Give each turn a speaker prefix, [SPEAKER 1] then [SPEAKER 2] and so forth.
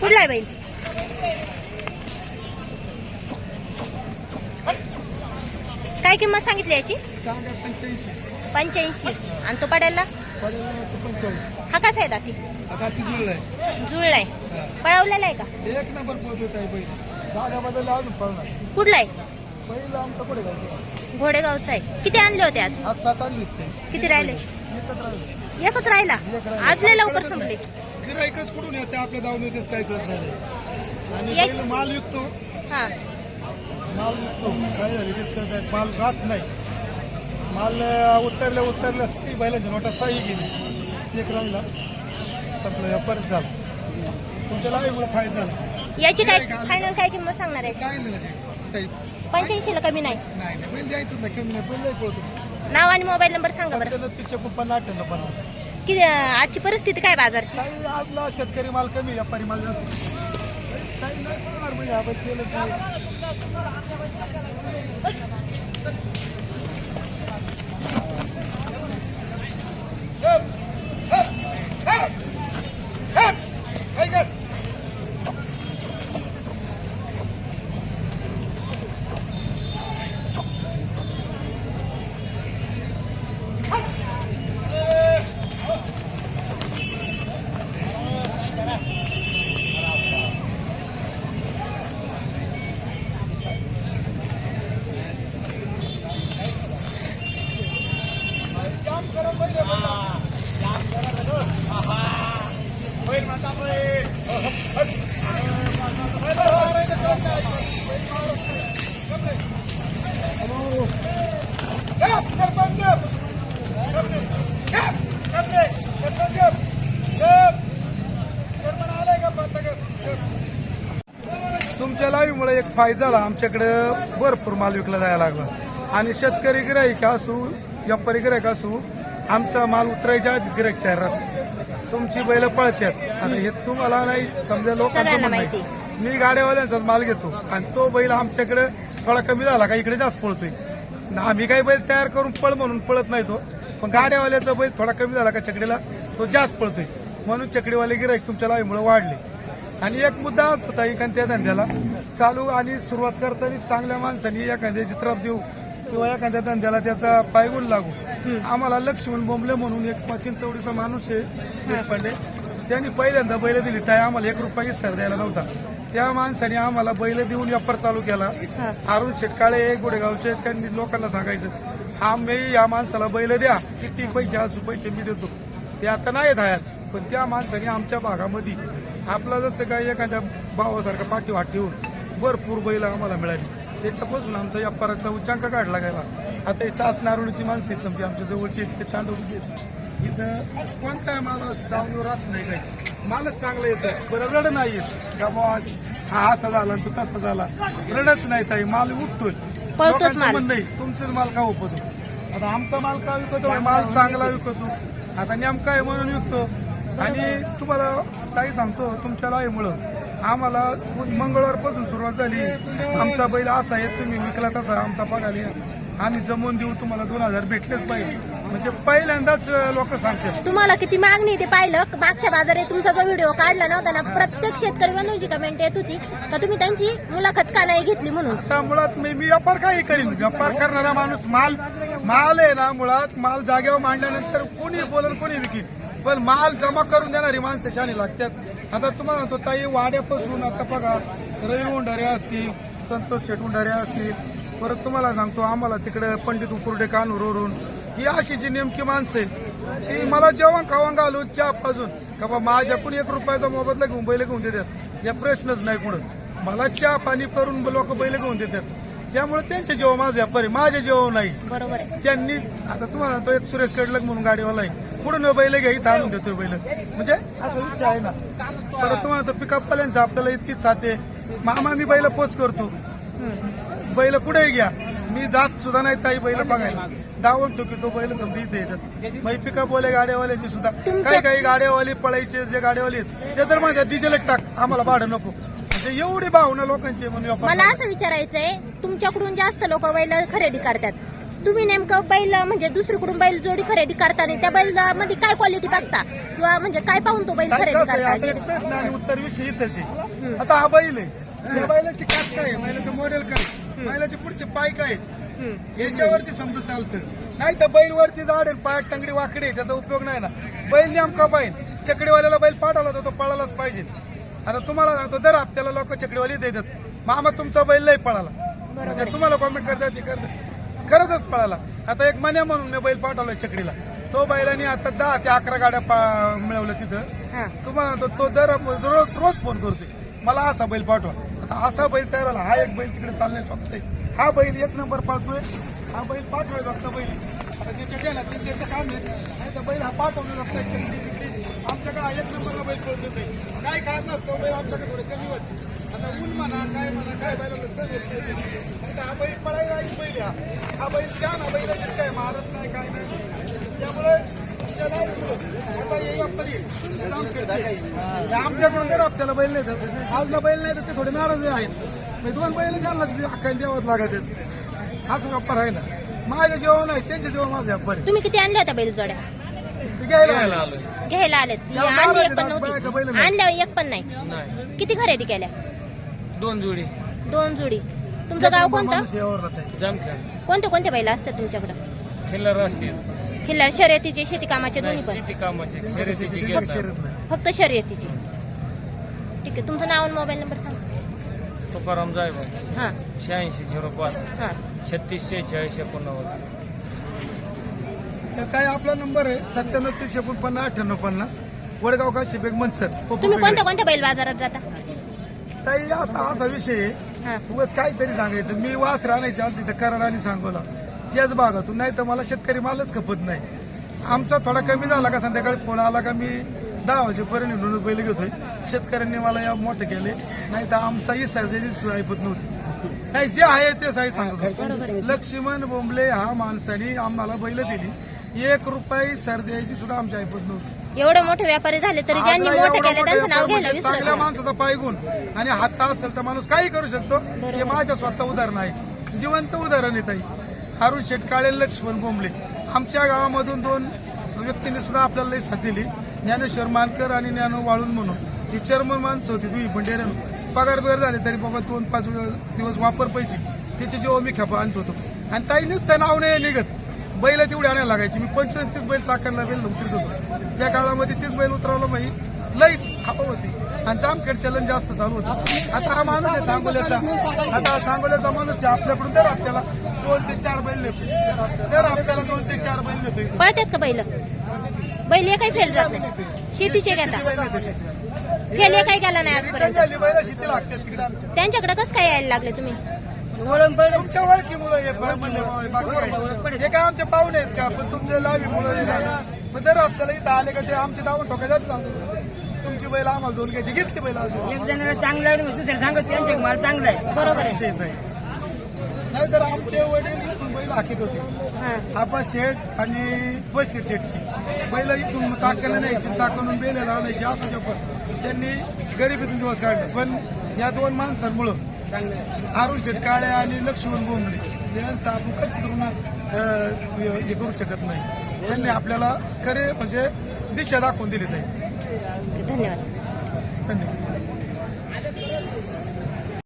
[SPEAKER 1] कुठला आहे बैल काय किंमत सांगितली याची?
[SPEAKER 2] पंच्याऐंशी.
[SPEAKER 1] आणि तो पडायला हा कसा आहे दाती?
[SPEAKER 2] जुळलाय
[SPEAKER 1] जुळलाय पळवलेला आहे का?
[SPEAKER 2] एक नंबर पळतोय ताई बैल जागा बदल अजून पळणार
[SPEAKER 1] कुठला आहे?
[SPEAKER 2] बैल आमचा
[SPEAKER 1] घोडेगावचा आहे. किती आणले होते आज?
[SPEAKER 2] सात आणली
[SPEAKER 1] किती राहिले?
[SPEAKER 2] एकच राहिले.
[SPEAKER 1] आज लय लवकर संपले.
[SPEAKER 2] गिराईकच कुठून येते? आपल्या दावून येतेच काही कळत नाही. आणि
[SPEAKER 1] एक-
[SPEAKER 2] बैल माल विकतो.
[SPEAKER 1] हा.
[SPEAKER 2] माल विकतो. काय नाही माल राहत नाही. माल अं, उतरल्या उतरल्या ती बैलाची नोटा साई गेली. एक राहिला. संपलं. या परत झालं. तुमच्या लाईव्ह फायदा झाला.
[SPEAKER 1] याची काय. फायनल काय किंमत सांगणार आहे?
[SPEAKER 2] सांगितलं ना ताई.
[SPEAKER 1] पंच्याऐंशीला कमी नाही.
[SPEAKER 2] नाही नाही. बैल नाही. कमी नाही. बैल पळतो.
[SPEAKER 1] नाव आणि मोबाईल नंबर सांगा बरं.
[SPEAKER 2] सत्त्याण्णव तीसशे पन्नास अठ्ठ्याण्णव पन्नास.
[SPEAKER 1] किती आजची परिस्थिती काय बाजारची?
[SPEAKER 2] काही आजला शेतकरी माल कमी व्यापारी माल जातो काही नाही करणार म्हणजे आपण केलं की. फायदा झाला आमच्याकडे भरपूर माल विकला जायला लागला. आणि शेतकरी गिराईक असू व्यापारी गिराईक असू आमचा माल उतरायच्या आधी गिराईक तयार राहतो. तुमची बैल पळतात आता हे तुम्हाला नाही समजा लोकांचं म्हणणं. आहे. मी गाड्यावाल्यांचाच माल घेतो. आणि तो बैल आमच्याकडे थोडा कमी झाला का इकडे जास्त पळतोय. आम्ही काही बैल तयार करून पळ म्हणून पळत नाही तो. पण गाड्यावाल्याचा बैल थोडा कमी झाला का चकडीला तो जास्त पळतोय. म्हणून चकडीवाले गिराईक तुमच्या लाईमुळे वाढले. आणि एक मुद्दा होता एखाद्या त्या धंद्याला. चालू आणि सुरुवात करताना चांगल्या माणसाने एखाद्या चित्रात देऊ किंवा एखाद्या धंद्याला त्याचा पायगुण लागू. आम्हाला लक्ष्मण बोंबले म्हणून एक चिंचवडीचा माणूस आहे देशपांडे त्यांनी पहिल्यांदा बैल दिली त्या आम्हाला एक रुपया सर द्यायला नव्हता. त्या माणसाने आम्हाला बैल देऊन व्यापार चालू केला. अरुण शेटकाळे गुडेगावचे त्यांनी लोकांना सांगायचं हा मी या माणसाला बैल द्या किती पैसे असू पैसे मी देतो. ते आता नाही हयात पण त्या माणसाने आमच्या भागामध्ये आपला जसं काही एखाद्या भावासारखा पाठीवाट ठेवून भरपूर बैल आम्हाला मिळाली. त्याच्यापासून आमचा व्यापाराचा उच्चांक काढला गेला. आता चास नारुळीची माणसं आहेत समजा आमच्या जवळची आहेत ते चांडोलीची आहेत. इथं कोणत्या माला दावणीवर राहत नाही काही. मालच चांगलं येतं बरं रड नाही येत. का बुवा हा असा झाला तो तसा झाला. रडच नाही ताई माल उठतोय. लोकांचं. म्हणणं आहे तुमचंच माल का उपतो आता आमचा माल का विकतो? माल चांगला विकतो. आता नेमका आहे म्हणून विकतो. आणि तुम्हाला ताई सांगतो तुमच्या लाईमुळं आम्हाला मंगळवारपासून सुरुवात झाली. आमचा बैल असा आहे तुम्ही विकला तसा आमचा पगार. आम्ही जमवून देऊ तुम्हाला दोन हजार भेटलेच पाहिजे. म्हणजे पहिल्यांदाच लोक सांगतात.
[SPEAKER 1] तुम्हाला किती मागणी ते पाहिलं? मागच्या बाजारात तुमचा जो व्हिडिओ काढला नव्हता ना प्रत्येक शेतकरी बंधूंची कमेंट येत होती. का तुम्ही त्यांची मुलाखत का नाही घेतली म्हणून?
[SPEAKER 2] आता मुळात मी मी व्यापार काही करीन. व्यापार करणारा माणूस माल माल आहे ना मुळात. माल जागेवर मांडल्यानंतर कोणी बोलल कोणी विकीन पण माल जमा करून देणारी माणसं शाणी लागतात. आता तुम्हाला म्हणतो ताई वाड्यापासून आता बघा रवी उंडारे असतील संतोष शेट असतील परत तुम्हाला सांगतो आम्हाला तिकडे पंडित उकुर्डे कानूरवरून ही अशी जी नेमकी माणसं आहे ती मला जेवण खावण घालू चहा पाजून. का बा माझ्याकडून एक रुपयाचा मोबदला घेऊन बैल घेऊन देतात. या प्रश्नच नाही कुठं. मला चहा पाणी करून लोक बैल घेऊन देतात. त्यामुळे त्यांचे जेव्हा माझे व्यापारी माझे जेव्हा नाही.
[SPEAKER 1] बरोबर
[SPEAKER 2] त्यांनी आता तुम्हाला तो एक सुरेश कडलक म्हणून गाडीवाला आहे. पुढून बैल घ्या इथं आणून देतोय बैल. म्हणजे असा विषय आहे ना. तर तुम्हाला तो पिकअप वाल्यांचा आपल्याला इतकीच साथ आहे. मामा मी बैल पोच करतो. बैल कुठे घ्या. मी जात सुद्धा नाही ताई बैल बघायला. दावून टोकी तो बैल समजा इथे येतात. मग पिकअप वाले गाड्यावाल्याची सुद्धा. काही काही गाड्यावाले पळायचे जे गाड्यावाले ते तर म्हणतात डिझेल टाक आम्हाला भाडं नको. म्हणजे एवढी भावना लोकांची म्हणून
[SPEAKER 1] मला असं विचारायचंय तुमच्याकडून जास्त लोक बैल खरेदी करतात. तुम्ही नेमकं बैल म्हणजे दुसरीकडून बैल जोडी खरेदी करताना त्या बैलामध्ये काय क्वालिटी बघता? किंवा म्हणजे काय पाहून तो बैल
[SPEAKER 2] काय
[SPEAKER 1] खरेदी
[SPEAKER 2] कसं आहे आता एक
[SPEAKER 1] करता
[SPEAKER 2] प्रश्न आणि उत्तर विषयी इथंच आहे. आता हा बैल आहे. या बैलाची कात काय आहे? बैलाचं मॉडेल काय आहे? बैलाचे पुढचे पाय काय आहेत?
[SPEAKER 1] हम्म.
[SPEAKER 2] याच्यावरती समजा चालतं. नाही तर बैल वरती आहे, पायात टंगडी वाकडे आहे, त्याचा उपयोग नाही ना. बैल नेमका पाहिजे चकडीवाल्याला बैल पाठवला तर तो पळालाच पाहिजे. आता तुम्हाला सांगतो दर हप्त्याला लोक चकडीवाली देतात. मामा तुमचा बैल लय पळाला. म्हणजे तुम्हाला कॉमेंट करतात ते करतात. खरंच पळाला. आता एक मन्या म्हणून मी बैल पाठवलाय चकडीला तो बैलाने आता दहा ते अकरा गाड्या मिळवल्या तिथं.
[SPEAKER 1] हा.
[SPEAKER 2] तुम्हाला तो- तो दर रोज रोज फोन करतोय. मला असा बैल पाठवा. आता असा बैल तयार झाला. हा एक बैल तिकडे चालण्यास बघतोय हा बैल एक नंबर पाळतोय. हा बैल पाठवाय बघता बैल आता त्याच्या गेला ते त्याचं काम आहे बैल हा पाठवलं नाही चकली बिकली. आमच्याकडे हा एक नंबरला बैल पळत काय कारण असतो? बैल आमच्याकडे थोडे कमी होते. आता ऊन म्हणा काय म्हणा काय बैलाला नाही. नाही हा बैल पळायला एक बैल हा हा बैल छान हा बैल काय मारत नाही काय नाही. त्यामुळे अप्परी आमच्याकडून जर आपल्याला बैल नाही तर. आजला बैल नाही तर ते थोडे नाराज आहेत. दोन बैल त्यांना अक्कायला द्यावंच लागत आहेत. असं व्यापार आहे ना. माझ्या जेवण आहे त्यांच्या जेवण माझं व्यापार आहे.
[SPEAKER 1] तुम्ही किती आणल्या होत्या बैल जोड्या?
[SPEAKER 2] घ्यायला.
[SPEAKER 1] घ्यायला आलेत. आणली एक पण नव्हती.
[SPEAKER 2] नाही?
[SPEAKER 1] आणल्या एक पण नाही.
[SPEAKER 3] नाही.
[SPEAKER 1] किती खरेदी केल्या?
[SPEAKER 3] दोन जोडी.
[SPEAKER 1] दोन जोडी. तुमचं गाव कोणतं.
[SPEAKER 3] जामखेड.
[SPEAKER 1] कोणते कोणते बैल असतात तुमच्याकडं?
[SPEAKER 3] खिल्लार असतील.
[SPEAKER 1] खिल्लार शर्यतीचे शेती कामाचे
[SPEAKER 3] नाही
[SPEAKER 1] दोन्ही पण?
[SPEAKER 3] शेती कामाचे घेतात.
[SPEAKER 1] फक्त शर्यतीची. ठीक आहे तुमचं नाव आणि मोबाईल नंबर सांगा.
[SPEAKER 3] तुकाराम जायभाई
[SPEAKER 1] हां.
[SPEAKER 3] शहाऐंशी झिरो पाच.
[SPEAKER 1] हां.
[SPEAKER 3] छत्तीस शेहेचाळीस एकोणनव्वद.
[SPEAKER 2] तर काय आपला नंबर आहे? सत्त्याण्णव तीस एकोणपन्नास अठ्ठ्याण्णव पन्नास. वडगाव काशी बेग मनसर
[SPEAKER 1] तुम्ही कोणत्या कोणत्या बैल बाजारात जाता?
[SPEAKER 2] ताई आता असा विषय आहे.
[SPEAKER 1] हां.
[SPEAKER 2] उगाच काहीतरी सांगायचं. मी वास राहण्याची आमची तिथे कराड आणि सांगोला. त्याच भागातून. नाही तर मला शेतकरी मालच खपत नाही. आमचा थोडा कमी झाला का संध्याकाळी फोन आला का मी दहा वाजेपर्यंत निवडून बैल घेतोय. शेतकऱ्यांनी मला या मोठे केले. नाही तर आमचाही सर्जाची सोय ऐकत नव्हती. नाही जे आहे ते साई सांगतो. लक्ष्मण बोंबले हा माणसाने आम्हाला बैल दिली. एक रुपये सर्द्याची सुद्धा आमची ऐकत नव्हती.
[SPEAKER 1] एवढे मोठे व्यापारी झाले तरी ज्यांनी मोठे
[SPEAKER 2] एवढा
[SPEAKER 1] केले
[SPEAKER 2] मोठा
[SPEAKER 1] त्यांचं नाव
[SPEAKER 2] व्यापार
[SPEAKER 1] घ्यायला
[SPEAKER 2] म्हणजे चांगल्या. माणसाचा पायगुण आणि हात असेल तर माणूस काही करू शकतो. हे माझ्या स्वतः उदाहरण आहे. जिवंत उदाहरण आहे ताई. हारून शेटकाळे लक्ष्मण बोंबले. आमच्या गावामधून दोन व्यक्तींनी सुद्धा आपल्याला लई साथ दिली. ज्ञानेश्वर मानकर आणि ज्ञानो वाळून म्हणून. ही चर्मन माणसं होती तुम्ही डेऱ्यानं पगार बिगार झाले तरी बाबा दोन पाच दिवस वापर पैसे. त्याचे जेव्हा मी खेपा आणत होतो. आणि ताईनेच त्या नाव नाही निघत. बैल तेवढी आणायला लागायची. मी पंचवीस तीस बैल चाकणला बैल उतरत होतो. त्या काळामध्ये तीस बैल उतरवलं म्हणजे लईच खापा होती. आणि जामखेड चलन जास्त चालू होतं. आता हा माणूस आहे सांगोल्याचा. आता हा सांगोल्याचा माणूस आहे आपल्याकडून. दर आपल्याला दोन ते चार बैल नेतो दर आपल्याला दोन ते चार बैल नेतो.
[SPEAKER 1] पळतात का बैल? बैल एकही फेल जात नाही. शेतीचे घेता
[SPEAKER 2] बैल नेतो.
[SPEAKER 1] फेल एकही गेला नाही आजपर्यंत
[SPEAKER 2] बैल शेती लागतात तिकडे. आमच्या.
[SPEAKER 1] त्यांच्याकडे कसं काय यायला लागले तुम्ही?
[SPEAKER 2] तुमच्या ओळखीमुळे हे काय. हे काय आमचे पाहुणे आहेत का? पण तुमच्या लावीमुळे हे झालं. मग दर आपल्याला इथं आले का ते आमचे दावून ठोका जातात तुमची बैल आम्हाला दोन घ्यायची घेतली बैल अजून.
[SPEAKER 4] एक जणाला चांगलं आहे दुसऱ्याला सांगत त्यांच्या माल चांगला आहे.
[SPEAKER 1] बरोबर
[SPEAKER 2] विषय नाही. नाही तर आमचे वडील इथून बैल हाकीत होते.
[SPEAKER 1] हां.
[SPEAKER 2] आपा शेठ आणि बशीर शेठची. बैल इथून चाकाला न्यायची चाकून बेले लावण्याची असं जपत त्यांनी गरिबीतून दिवस काढले. पण या दोन माणसांमुळं अरुण शेठ काळे आणि लक्ष्मण बोंबले यांचं ऋण अं, हे करू शकत नाही. त्यांनी आपल्याला खरे म्हणजे दिशा दाखवून दिली जाईल.
[SPEAKER 1] धन्यवाद.
[SPEAKER 2] धन्यवाद.